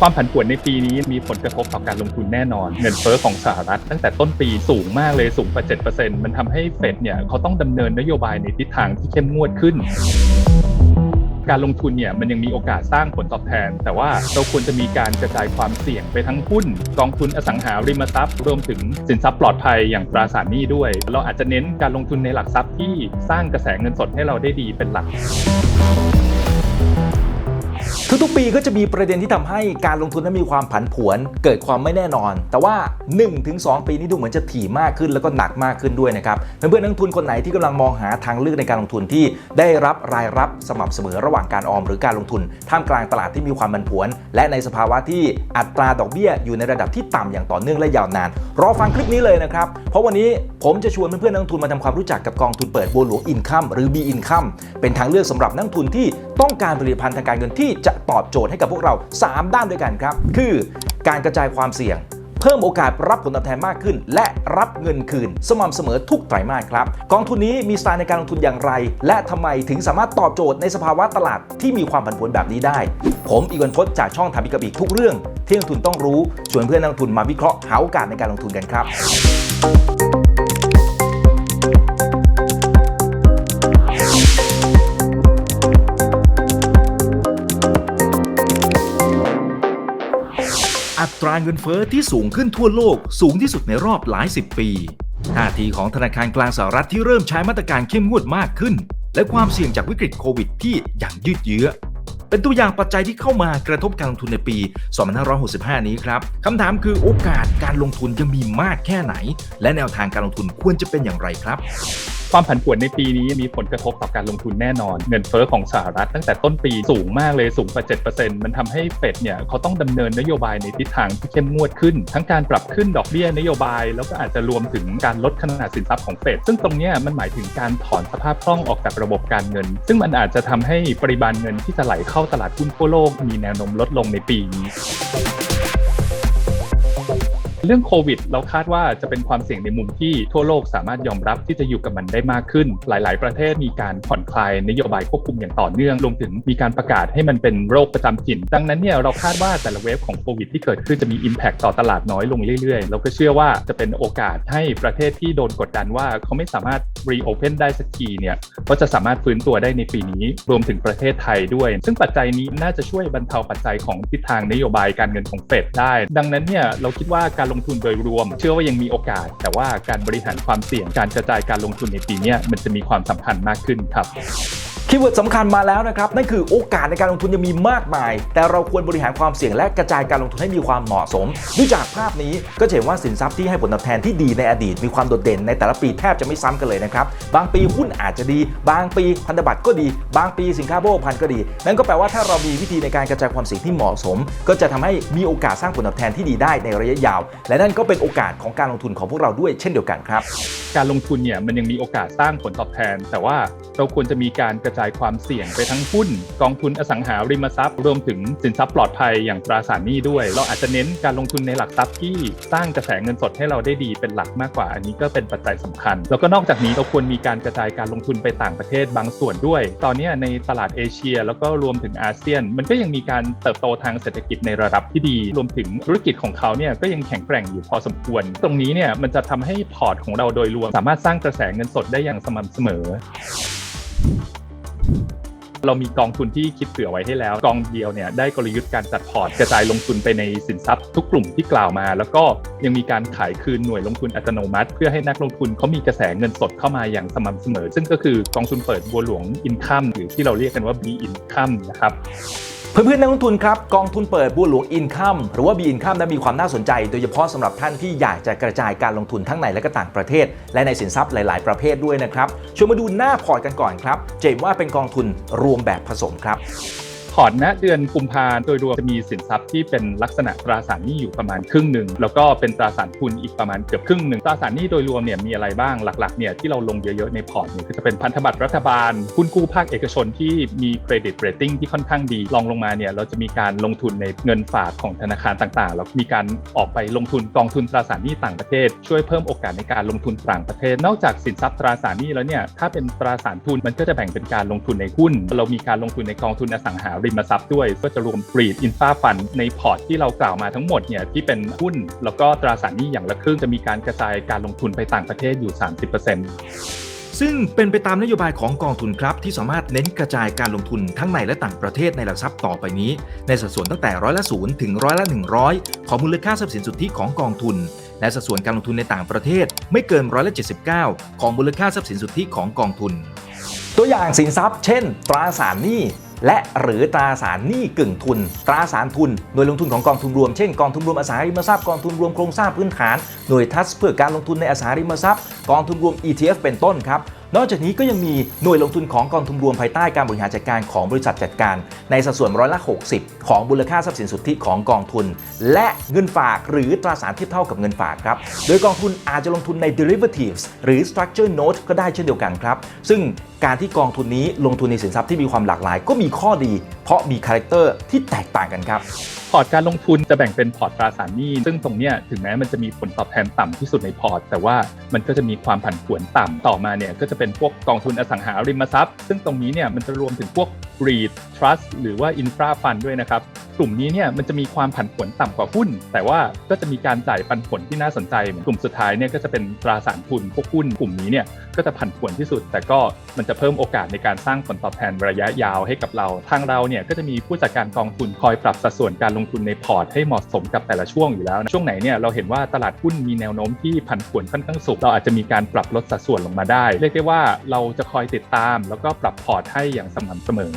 ความผันผวนในปีนี้มีผลกระทบต่อการลงทุนแน่นอน เงินเฟ้อของสหรัฐ ตั้งแต่ต้นปีสูงมากเลยสูงกว่า 7%มันทำให้เฟดเนี่ยเขาต้องดำเนินนโยบายในทิศทางที่เข้มงวดขึ้นการลงทุนเนี่ยมันยังมีโอกาสสร้างผลตอบแทน แต่ว่าเราควรจะมีการกระจายความเสี่ยงไปทั้งหุ้น กองทุนอสังหาริมทรัพย์ รวมถึงสินทรัพย์ปลอดภัยอย่างตราสารหนี้ด้วย เราอาจจะเน้นการลงทุนในหลักทรัพย์ที่สร้างกระแสเงินสดให้เราได้ดีเป็นหลัก ทุกๆปีก็จะมีประเด็นที่ทำให้การลงทุนนั้นมีความผันผวน เกิดความไม่แน่นอน แต่ว่า 1-2 ปีนี้ดูเหมือนจะถี่มากขึ้นแล้วก็หนักมากขึ้นด้วยนะครับเพื่อนๆนักลงทุนคนไหนที่กำลังมองหาทางเลือกในการลงทุนที่ได้รับรายรับสม่ำเสมอระหว่างการออมหรือการลงทุน ท่ามกลางตลาดที่มีความผันผวน และในสภาวะที่อัตราดอกเบี้ยอยู่ในระดับที่ต่ำอย่างต่อเนื่องและยาวนาน รอฟังคลิปนี้เลยนะครับเพราะวันนี้ผมจะชวนเพื่อนๆนักลงทุนมาทำความรู้จักกับกองทุนเปิดบัวหลวงอินคัมหรือ B Income เป็นทางเลือกสำหรับนักทุนที่ ต้องการผลิตภัณฑ์ทางการเงินที่จะตอบโจทย์ให้กับพวกเรา 3 ด้านด้วยกันครับ คือการกระจายความเสี่ยงเพิ่มโอกาสรับผลตอบแทนมากขึ้น และรับเงินคืน สม่ำเสมอทุกไตรมาสครับ กองทุนนี้มีสไตล์ในการลงทุนอย่างไร และทำไมถึงสามารถตอบโจทย์ในสภาวะตลาดที่มีความผันผวนแบบนี้ได้ ผมอีกวันพจน์จากช่องทำอีกกับอีกทุกเรื่องที่นักลงทุนต้องรู้ชวนเพื่อนนักลงทุนมาวิเคราะห์หาโอกาสในการลงทุนกันครับ ตราเงินเฟอ้อที่สูงขึ้นทั่วโลกสูงที่สุดในรอบหลายสิบปี ท่าทีของธนาคารกลางสหรัฐที่เริ่มใช้มาตรการเข้มงวดมากขึ้น และความเสี่ยงจากวิกฤตโควิดที่อย่างยืดเยื้อ เป็นตัวอย่างปัจจัยที่เข้ามากระทบการลงทุนในปี 2565 นี้ครับคำถามคือโอกาสการลงทุนยังมีมากแค่ไหน และแนวทางการลงทุนควรจะเป็นอย่างไรครับ ความผันผวนในปีนี้มีผลกระทบต่อการลงทุนแน่นอน เงินเฟ้อของสหรัฐตั้งแต่ต้นปีสูงมากเลยสูงกว่า 7%มันทำให้เฟดเนี่ยเขาต้องดำเนินนโยบายในทิศทางที่เข้มงวดขึ้น ทั้งการปรับขึ้นดอกเบี้ยนโยบาย แล้วก็อาจจะรวมถึงการลดขนาดสินทรัพย์ของเฟดซึ่งตรงนี้มันหมายถึงการถอนสภาพคล่องออกจากระบบการเงิน ซึ่งมันอาจจะทำให้ปริมาณเงินที่จะไหลเข้าตลาดหุ้นทั่วโลกมีแนวโน้มลดลงในปีนี้ เรื่องโควิด เราคาดว่าจะเป็นความเสี่ยงในมุมที่ทั่วโลกสามารถยอมรับที่จะอยู่กับมันได้มากขึ้น หลาย ๆ ประเทศมีการผ่อนคลายนโยบายควบคุมอย่างต่อเนื่องรวมถึงมีการประกาศให้มันเป็นโรคประจำถิ่น ดังนั้นเนี่ยเราคาดว่าแต่ละเวฟของโควิดที่เกิดขึ้นจะมี Impact ต่อตลาดน้อยลงเรื่อย ๆ เราก็เชื่อว่าจะเป็นโอกาสให้ประเทศที่โดนกดดันว่าเขาไม่สามารถ reopen ได้สักทีเนี่ยก็จะสามารถฟื้นตัวได้ในปีนี้ รวมถึงประเทศไทยด้วย ซึ่งปัจจัยนี้น่าจะช่วยบรรเทาปัจจัยของทิศทางนโยบายการเงินของเฟดได้ ดังนั้นเนี่ยเราคิดว่าการลงงทุนโดยรวม เชื่อว่ายังมีโอกาส แต่ว่าการบริหารความเสี่ยงการกระจายการลงทุนในปีนี้มันจะมีความสำคัญมากขึ้นครับ คีย์เวิร์ดสำคัญมาแล้วนะครับ นั่นคือโอกาสในการลงทุนยังมีมากมาย แต่เราควรบริหารความเสี่ยงและกระจายการลงทุนให้มีความเหมาะสมด้วยจากภาพนี้ก็เห็นว่าสินทรัพย์ที่ให้ผลตอบแทนที่ดีในอดีต มีความโดดเด่นในแต่ละปีแทบจะไม่ซ้ำกันเลยนะครับ บางปีหุ้นอาจจะดี บางปีพันธบัตรก็ดี บางปีสินค้าโภคภัณฑ์ก็ดี นั่นก็แปลว่าถ้าเรามีวิธีในการกระจายความเสี่ยงที่เหมาะสม ก็จะทำให้มีโอกาสสร้างผลตอบแทนที่ดีได้ในระยะยาว และนั่นก็เป็นโอกาสของการลงทุนของพวกเราด้วยเช่นเดียวกันครับ การลงทุนเนี่ยมันยังมีโอกาสสร้างผลตอบแทน แต่ว่าเราควรจะมีการกระจายความเสี่ยงไปทั้งหุ้น กองทุนอสังหาริมทรัพย์ รวมถึงสินทรัพย์ปลอดภัยอย่างตราสารหนี้ด้วย เราอาจจะเน้นการลงทุนในหลักทรัพย์ที่สร้างกระแสเงินสดให้เราได้ดีเป็นหลักมากกว่า อันนี้ก็เป็นปัจจัยสำคัญ แล้วก็นอกจากนี้เราควรมีการกระจายการลงทุนไปต่างประเทศบางส่วนด้วย ตอนนี้ในตลาดเอเชีย แล้วก็รวมถึงอาเซียน มันก็ยังมีการเติบโตทางเศรษฐกิจในระดับที่ดี รวมถึงธุรกิจของเขาเนี่ยก็ยังแข็งแกร่งอยู่พอสมควร ตรงนี้เนี่ยมันจะทำให้พอร์ตของเราโดยรวมสามารถสร้างกระแสเงินสดได้อย่างสม่ำเสมอ เรามีกองทุนที่คิดเผื่อไว้ให้แล้ว กองเดียวเนี่ยได้กลยุทธ์การจัดพอร์ตกระจายลงทุนไปในสินทรัพย์ทุกกลุ่มที่กล่าวมา แล้วก็ยังมีการขายคืนหน่วยลงทุนอัตโนมัติ เพื่อให้นักลงทุนเขามีกระแสเงินสดเข้ามาอย่างสม่ำเสมอ ซึ่งก็คือกองทุนเปิดบัวหลวงอินคัมหรือที่เราเรียกกันว่า B Income นะครับ เพื่อนๆนักลงทุนครับกองทุนเปิดบัวหลวงอินคัมหรือว่าบีอินคัมนั้นมีความน่าสนใจ โดยเฉพาะสำหรับท่านที่อยากจะกระจายการลงทุนทั้งในและก็ต่างประเทศ และในสินทรัพย์หลาย ๆ ประเภทด้วยนะครับชวนมาดูหน้าพอร์ตกันก่อนครับ เจมว่าเป็นกองทุนรวมแบบผสมครับ พอร์ตณเดือนกุมภาโดยรวมจะมีสินทรัพย์ที่เป็นลักษณะตราสารหนี้อยู่ประมาณครึ่งหนึ่งแล้วก็เป็นตราสารทุนอีกประมาณเกือบครึ่งหนึ่งตราสารหนี้โดยรวมเนี่ยมีอะไรบ้างหลักๆเนี่ยที่เราลงเยอะๆในพอร์ตเนี่ยก็จะเป็นพันธบัตรรัฐบาลหุ้นกู้ภาคเอกชนที่มีเครดิตเรตติ้งที่ค่อนข้างดีลองลงมาเนี่ยเราจะมีการลงทุนในเงินฝากของธนาคารต่างๆ แล้วมีการออกไปลงทุนกองทุนตราสารหนี้ต่างประเทศ ช่วยเพิ่มโอกาสในการลงทุนต่างประเทศ นอกจากสินทรัพย์ตราสารหนี้แล้วเนี่ยถ้าเป็นตราสารทุนมันก็จะแบ่งเป็นการลงทุนในหุ้น เรามีการลงทุนในกองทุนอสังหาริมทรัพย์ด้วย ก็จะรวม REIT Infra Fund ในพอร์ตที่เรากล่าวมาทั้งหมดเนี่ยที่เป็นหุ้น แล้วก็ตราสารหนี้อย่างละครึ่งจะมีการกระจายการลงทุนไปต่างประเทศอยู่ 30%ซึ่งเป็นไปตามนโยบายของกองทุนครับ ที่สามารถเน้นกระจายการลงทุนทั้งในและต่างประเทศในหลักทรัพย์ต่อไปนี้ ในสัดส่วนตั้งแต่ร้อยละศูนย์ถึงร้อยละ100ของมูลค่าทรัพย์สินสุทธิของกองทุน และสัดส่วนการลงทุนในต่างประเทศไม่เกินร้อยละ79ของมูลค่าทรัพย์สินสุทธิของกองทุน ตัวอย่างสินทรัพย์ เช่น ตราสารหนี้ และหรือตราสารหนี้กึ่งทุน ตราสารทุน หน่วยลงทุนของกองทุนรวม เช่นกองทุนรวมอสังหาริมทรัพย์กองทุนรวมโครงสร้างพื้นฐาน หน่วยทัสเพื่อการลงทุนในอสังหาริมทรัพย์ กองทุนรวม ETF เป็นต้นครับ นอกจากนี้ก็ยังมีหน่วยลงทุนของกองทุนรวมภายใต้การบริหารจัดการของบริษัทจัดการ ในสัดส่วนร้อยละ 60 ของมูลค่าทรัพย์สินสุทธิของกองทุน และเงินฝากหรือตราสารเทียบเท่ากับเงินฝากครับ โดยกองทุนอาจจะลงทุนใน derivatives หรือ structure note ก็ได้เช่นเดียวกันครับ ซึ่งการที่กองทุนนี้ลงทุนในสินทรัพย์ที่มีความหลากหลาย ก็มีข้อดี เพราะมีคาแรคเตอร์ที่แตกต่างกันครับพอร์ตการลงทุนจะแบ่งเป็นพอร์ตตราสารหนี้ ซึ่งตรงเนี้ยถึงแม้มันจะมีผลตอบแทนต่ำที่สุดในพอร์ต แต่ว่ามันก็จะมีความผันผวนต่ำต่อมาเนี่ยก็จะเป็นพวกกองทุนอสังหาริมทรัพย์ ซึ่งตรงนี้เนี่ยมันจะรวมถึงพวก REIT Trust หรือว่า Infra Fund ด้วยนะครับ กลุ่มนี้เนี่ยมันจะมีความผันผวนต่ำกว่าหุ้น แต่ว่าก็จะมีการจ่ายปันผลที่น่าสนใจ กลุ่มสุดท้ายเนี่ยก็จะเป็นตราสารทุนพวกหุ้นกลุ่มนี้เนี่ยก็จะผันผวนที่สุด แต่ก็มันจะเพิ่มโอกาสในการสร้างผลตอบแทนระยะยาวให้กับเรา ทางเราเนี่ยก็จะมีผู้จัดการกองทุนคอยปรับสัดส่วนการลงทุนในพอร์ตให้เหมาะสมกับแต่ละช่วงอยู่แล้วนะช่วงไหนเนี่ยเราเห็นว่าตลาดหุ้นมีแนวโน้มที่ผันผวนค่อนข้างสูงเราอาจจะมีการปรับลดสัดส่วนลงมาได้เรียกได้ว่าเราจะคอยติดตาม แล้วก็ปรับพอร์ตให้อย่างสม่ำเสมอ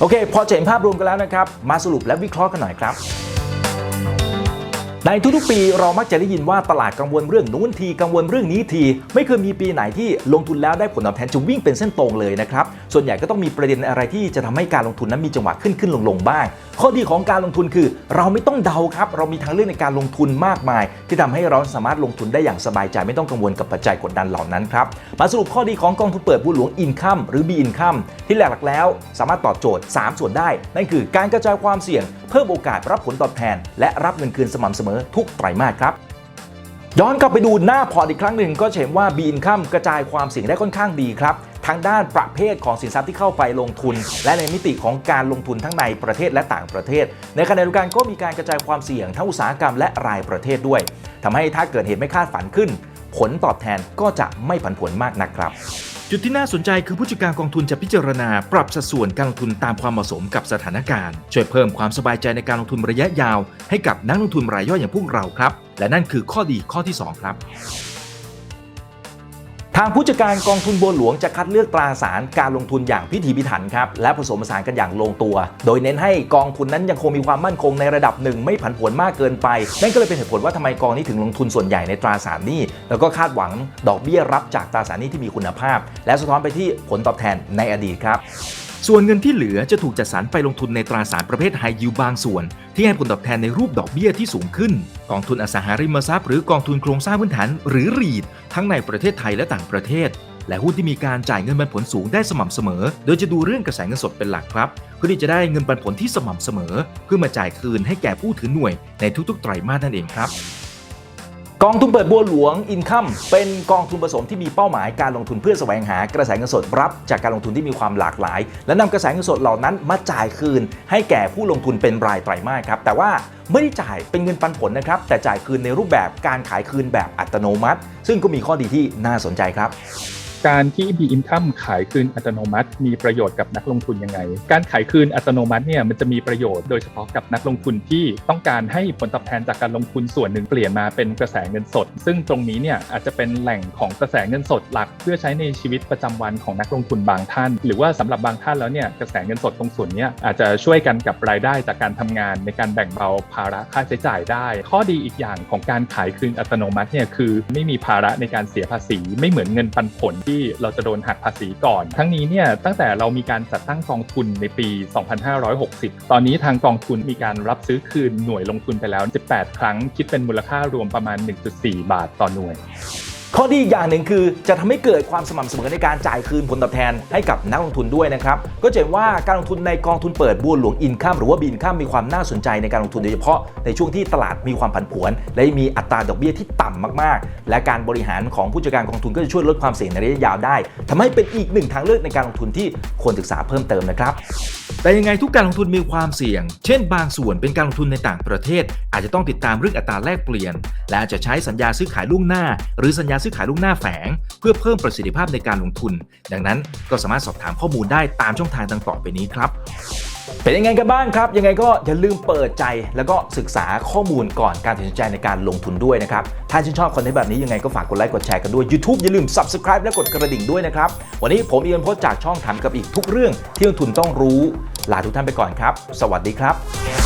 โอเค พอจะเห็นภาพรวมกันแล้วนะครับ มาสรุปและวิเคราะห์กันหน่อยครับ ในทุกๆปีเรามักจะได้ยินว่าตลาดกังวลเรื่องนู้นทีกังวลเรื่องนี้ที ไม่เคยมีปีไหนที่ลงทุนแล้วได้ผลตอบแทนจะวิ่งเป็นเส้นตรงเลยนะครับ ส่วนใหญ่ก็ต้องมีประเด็นอะไรที่จะทำให้การลงทุนนั้นมีจังหวะขึ้นขึ้นลงลงบ้าง ข้อดีของการลงทุนคือ เราไม่ต้องเดาครับ เรามีทางเลือกในการลงทุนมากมาย ที่ทำให้เราสามารถลงทุนได้อย่างสบายใจไม่ต้องกังวลกับปัจจัยกดดันเหล่านั้นครับมาสรุปข้อดีของกองทุนเปิดบัวหลวงอินคัมหรือ B Income ที่หลักๆแล้ว สามารถตอบโจทย์ 3 ส่วนได้ นั่นคือ การกระจายความเสี่ยง เพิ่มโอกาสรับผลตอบแทน และรับเงินคืนสม่ำเสมอทุกไตรมาสครับย้อนกลับไปดูหน้าพอร์ตอีกครั้งหนึ่งก็เห็นว่าบีนค่ำกระจายความเสี่ยงได้ค่อนข้างดีครับทั้งด้านประเภทของสินทรัพย์ที่เข้าไปลงทุน และในมิติของการลงทุนทั้งในประเทศและต่างประเทศ ในขณะเดียวกันก็มีการกระจายความเสี่ยงทั้งอุตสาหกรรมและรายประเทศด้วยทำให้ถ้าเกิดเหตุไม่คาดฝันขึ้น ผลตอบแทนก็จะไม่ผันผวนมากนักครับ จุดที่น่าสนใจคือผู้จัดการกองทุนจะพิจารณา ปรับสัดส่วนการลงทุนตามความเหมาะสมกับสถานการณ์ ช่วยเพิ่มความสบายใจในการลงทุนระยะยาว ให้กับนักลงทุนรายย่อยอย่างพวกเราครับ และนั่นคือข้อดีข้อที่ 2 ครับ ทางผู้จัดการกองทุนบัวหลวงจะคัดเลือกตราสารการลงทุนอย่างพิถีพิถันครับและผสมผสานกันอย่างลงตัว โดยเน้นให้กองทุนนั้นยังคงมีความมั่นคงในระดับหนึ่งไม่ผันผวนมากเกินไป นั่นก็เลยเป็นเหตุผลว่าทำไมกองนี้ถึงลงทุนส่วนใหญ่ในตราสารนี้ แล้วก็คาดหวังดอกเบี้ยรับจากตราสารนี้ที่มีคุณภาพ และสะท้อนไปที่ผลตอบแทนในอดีตครับ ส่วนเงินที่เหลือจะถูกจัดสรรไปลงทุนในตราสารประเภทไฮยิวบางส่วน ที่ให้ผลตอบแทนในรูปดอกเบี้ยที่สูงขึ้น กองทุนอสังหาริมทรัพย์หรือกองทุนโครงสร้างพื้นฐานหรือรีดทั้งในประเทศไทยและต่างประเทศ และหุ้นที่มีการจ่ายเงินปันผลสูงได้สม่ำเสมอ โดยจะดูเรื่องกระแสเงินสดเป็นหลักครับ เพื่อที่จะได้เงินปันผลที่สม่ำเสมอ เพื่อมาจ่ายคืนให้แก่ผู้ถือหน่วยในทุกๆไตรมาสนั่นเองครับ กองทุนเปิดบัวหลวงอินคัมเป็นกองทุนผสมที่มีเป้าหมายการลงทุนเพื่อแสวงหากระแสเงินสดรับ จากการลงทุนที่มีความหลากหลาย และนำกระแสเงินสดเหล่านั้นมาจ่ายคืน ให้แก่ผู้ลงทุนเป็นรายไตรมาสครับแต่ว่าไม่ได้จ่ายเป็นเงินปันผลนะครับ แต่จ่ายคืนในรูปแบบการขายคืนแบบอัตโนมัติ ซึ่งก็มีข้อดีที่น่าสนใจครับ การที่ B Income ขายคืนอัตโนมัติ มีประโยชน์กับนักลงทุนยังไง การขายคืนอัตโนมัติเนี่ยมันจะมีประโยชน์โดยเฉพาะกับนักลงทุนที่ต้องการให้ผลตอบแทนจากการลงทุนส่วนหนึ่งเปลี่ยนมาเป็นกระแสเงินสด ซึ่งตรงนี้เนี่ยอาจจะเป็นแหล่งของกระแสเงินสดหลัก เพื่อใช้ในชีวิตประจำวันของนักลงทุนบางท่าน หรือว่าสำหรับบางท่านแล้วเนี่ยกระแสเงินสดตรงส่วนนี้อาจจะช่วยกันกับรายได้จากการทำงานในการแบ่งเบาภาระค่าใช้จ่ายได้ ข้อดีอีกอย่างของการขายคืนอัตโนมัติเนี่ยคือไม่มีภาระในการเสียภาษี ไม่เหมือนเงินปันผลทเราจะโดนหักภาษีก่อน ทั้งนี้เนี่ยตั้งแต่เรามีการจัดตั้งกองทุนในปี 2560 ตอนนี้ทางกองทุนมีการรับซื้อคืนหน่วยลงทุนไปแล้ว 18 ครั้งคิดเป็นมูลค่ารวมประมาณ 1.4 บาทต่อหน่วย ข้อดีอย่างหนึ่งคือจะทำให้เกิดความสม่ำเสมอในการจ่ายคืนผลตอบแทนให้กับนักลงทุนด้วยนะครับ ก็จะเห็นว่าการลงทุนในกองทุนเปิดบัวหลวงอินข้ามหรือว่าบินข้ามมีความน่าสนใจในการลงทุนโดยเฉพาะในช่วงที่ตลาดมีความผันผวน และมีอัตราดอกเบี้ยที่ต่ำมากๆ และการบริหารของผู้จัดการกองทุนก็จะช่วยลดความเสี่ยงในระยะยาวได้ทำให้เป็นอีกหนึ่งทางเลือกในการลงทุนที่ควรศึกษาเพิ่มเติมนะครับแต่ยังไงทุกการลงทุนมีความเสี่ยง เช่น บางส่วนเป็นการลงทุนในต่างประเทศ อาจจะต้องติดตามเรื่องอัตราแลกเปลี่ยน และอาจจะใช้สัญญาซื้อขายล่วงหน้า หรือสัญญาซื้อขายล่วงหน้าแฝง เพื่อเพิ่มประสิทธิภาพในการลงทุน ดังนั้นก็สามารถสอบถามข้อมูลได้ตามช่องทางดังต่อไปนี้ครับเป็นยังไงกันบ้างครับ ยังไงก็อย่าลืมเปิดใจ แล้วก็ศึกษาข้อมูลก่อนการตัดสินใจในการลงทุนด้วยนะครับ ถ้าชื่นชอบคอนเทนต์แบบนี้ยังไงก็ฝากกดไลค์กดแชร์กันด้วย YouTube อย่าลืม Subscribe และกดกระดิ่งด้วยนะครับ วันนี้ผมเอียนพจน์จากช่องถามกับอีกทุกเรื่องที่ลงทุนต้องรู้ ลาทุกท่านไปก่อนครับ สวัสดีครับ